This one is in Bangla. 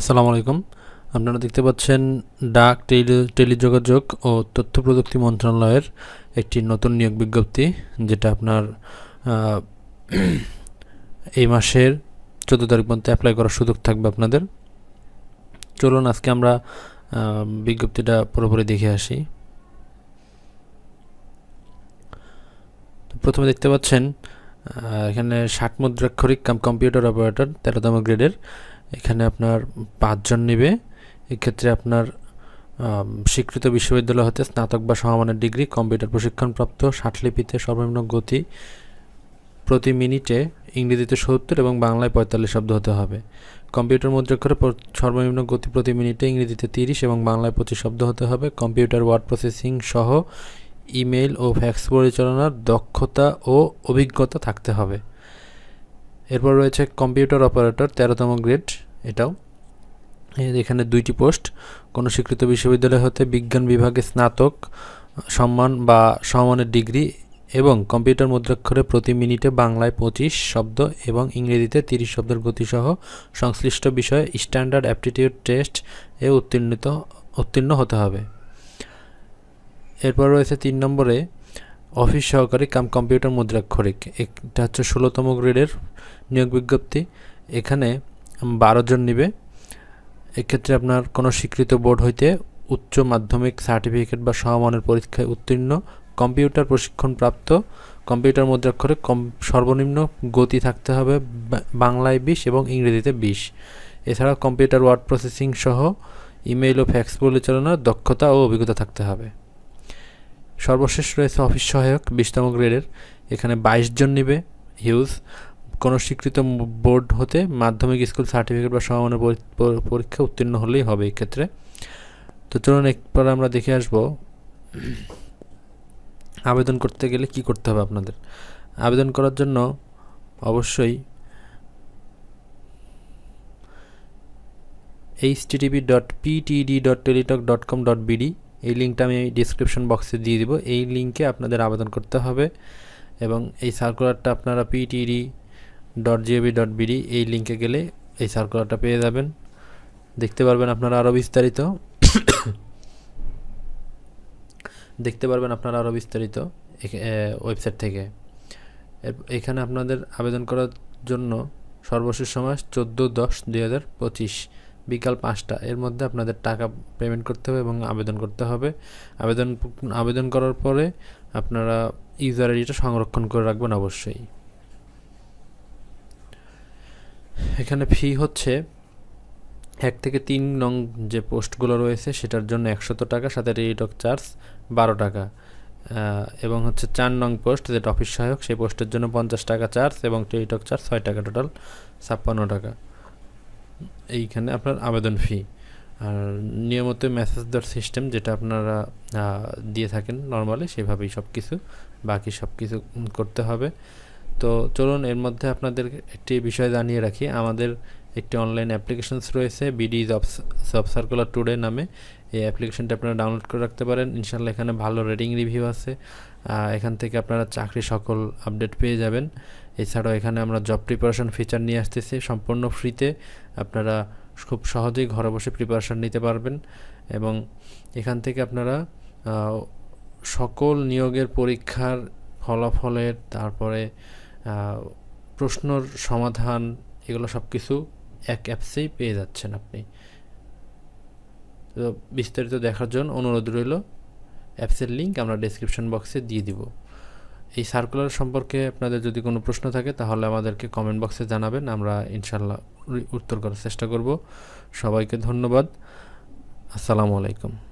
আসসালামু আলাইকুম। আপনারা দেখতে পাচ্ছেন ডাক টেলি, টেলিযোগাযোগ ও তথ্য প্রযুক্তি মন্ত্রণালয়ের একটি নতুন নিয়োগ বিজ্ঞপ্তি, যেটা আপনার এই মাসের চোদ্দ তারিখ পর্যন্ত অ্যাপ্লাই করার সুযোগ থাকবে আপনাদের। চলুন আজকে আমরা বিজ্ঞপ্তিটা পুরোপুরি দেখে আসি। প্রথমে দেখতে পাচ্ছেন এখানে ষাট মুদ্রাক্ষরিক কাম কম্পিউটার অপারেটর তেরোতম গ্রেডের এখানে আপনার পাঁচজন নেবে। এক্ষেত্রে আপনার স্বীকৃত বিশ্ববিদ্যালয় হতে স্নাতক বা সমমানের ডিগ্রি, কম্পিউটার প্রশিক্ষণপ্রাপ্ত, ষাটলিপিতে সর্বনিম্ন গতি প্রতি মিনিটে ইংরেজিতে সত্তর এবং বাংলায় পঁয়তাল্লিশ শব্দ হতে হবে। কম্পিউটার মুদ্রাক্ষরে সর্বনিম্ন গতি প্রতি মিনিটে ইংরেজিতে তিরিশ এবং বাংলায় পঁচিশ শব্দ হতে হবে। কম্পিউটার ওয়ার্ড প্রসেসিং সহ ইমেল ও ফ্যাক্স পরিচালনার দক্ষতা ও অভিজ্ঞতা থাকতে হবে। এরপর রয়েছে কম্পিউটার অপারেটর, তেরোতম গ্রেড, এটাও। এখানে দুইটি পোস্ট, কোনো স্বীকৃত বিশ্ববিদ্যালয় হতে বিজ্ঞান বিভাগে স্নাতক, সম্মান বা সমমানের ডিগ্রি এবং কম্পিউটার মুদ্রাক্ষরে প্রতি মিনিটে বাংলায় পঁচিশ শব্দ এবং ইংরেজিতে তিরিশ শব্দের গতিসহ সংশ্লিষ্ট বিষয়ে স্ট্যান্ডার্ড অ্যাপটিটিউড টেস্ট এ উত্তীর্ণিত, উত্তীর্ণ হতে হবে। এরপর রয়েছে তিন নম্বরে অফিস সহকারী কাম কম্পিউটার মুদ্রাক্ষরিক। এটা হচ্ছে ষোলোতম গ্রেডের নিয়োগ বিজ্ঞপ্তি। এখানে বারো জন নিবে। এক্ষেত্রে আপনার কোনো স্বীকৃত বোর্ড হইতে উচ্চ মাধ্যমিক সার্টিফিকেট বা সমমানের পরীক্ষায় উত্তীর্ণ, কম্পিউটার প্রশিক্ষণপ্রাপ্ত, কম্পিউটার মুদ্রাক্ষরে কম সর্বনিম্ন গতি থাকতে হবে বাংলায় বিশ এবং ইংরেজিতে বিশ। এছাড়া কম্পিউটার ওয়ার্ড প্রসেসিং সহ ইমেইল ও ফ্যাক্স পরিচালনার দক্ষতা ও অভিজ্ঞতা থাকতে হবে। সর্বশেষ রয়েছে অফিস সহায়ক, বিশতম গ্রেডের। এখানে বাইশ জন নিবে হিউজ কোনো স্বীকৃত বোর্ড হতে মাধ্যমিক স্কুল সার্টিফিকেট বা সমমানের পরি- পরীক্ষা উত্তীর্ণ হলেই হবে এই ক্ষেত্রে তো চলুন একবার আমরা দেখে আসব, আবেদন করতে গেলে কি করতে হবে আপনাদের। আবেদন করার জন্য অবশ্যই HTTP dot PTD dot Teletalk dot com dot BD এই লিঙ্কটা আমি ডিসক্রিপশন বক্সে দিয়ে দিব। এই লিঙ্কে আপনাদের আবেদন করতে হবে এবং এই সার্কুলারটা আপনারা PTD dot GOV dot BD এই লিঙ্কে গেলে এই সার্কুলারটা পেয়ে যাবেন। দেখতে পারবেন আপনারা আরও বিস্তারিত। দেখতে পারবেন আপনারা আরও বিস্তারিত ওয়েবসাইট থেকে। এখানে আপনাদের আবেদন করার জন্য সর্বশেষ সময় চোদ্দ দশ দুই হাজার পঁচিশ। বিকাল পাঁচটা। এর মধ্যে আপনাদের টাকা পেমেন্ট করতে হবে এবং আবেদন করতে হবে। আবেদন আবেদন করার পরে আপনারা ইউজার আইডিটা সংরক্ষণ করে রাখবেন অবশ্যই। এখানে ফি হচ্ছে এক থেকে তিন নং যে পোস্টগুলো রয়েছে সেটার জন্য একশত টাকা, সাথে রেডিটক চার্জ বারো টাকা। এবং হচ্ছে চার নং পোস্ট যেটা অফিস সহায়ক, সেই পোস্টের জন্য পঞ্চাশ টাকা চার্জ এবং টেলিটক চার্জ ছয় টাকা টোটাল ছাপ্পান্ন টাকা। এইখানে আপনার আবেদন ফি আর নিয়মিত মেসেজ দেওয়ার সিস্টেম যেটা আপনারা দিয়ে থাকেন নর্মালি সেভাবেই সব কিছু বাকি সব কিছু করতে হবে। তো চলুন, এর মধ্যে আপনাদের একটি বিষয় জানিয়ে রাখি। আমাদের একটি অনলাইন অ্যাপ্লিকেশনস রয়েছে BD job job circular today নামে। এই অ্যাপ্লিকেশনটা আপনারা ডাউনলোড করে রাখতে পারেন। ইনশাল্লাহ এখানে ভালো রেটিং রিভিউ আছে। এখান থেকে আপনারা চাকরি সকল আপডেট পেয়ে যাবেন। এছাড়াও এখানে আমরা জব প্রিপারেশন ফিচার নিয়ে আসতেছি। সম্পূর্ণ ফ্রিতে আপনারা খুব সহজেই ঘরে বসে প্রিপারেশান নিতে পারবেন এবং এখান থেকে আপনারা সকল নিয়োগের পরীক্ষার ফলাফলের, তারপরে প্রশ্নর সমাধান, এগুলো সব কিছু এক অ্যাপসেই পেয়ে যাচ্ছেন আপনি। তো বিস্তারিত দেখার জন্য অনুরোধ রইল, অ্যাপসের লিঙ্ক আমরা ডেসক্রিপশন বক্সে দিয়ে দিব। এই সার্কুলার সম্পর্কে আপনাদের যদি কোনো প্রশ্ন থাকে, তাহলে আমাদেরকে কমেন্ট বক্সে জানাবেন, আমরা ইনশাল্লাহ উত্তর করার চেষ্টা করব। সবাইকে ধন্যবাদ। আসসালামু আলাইকুম।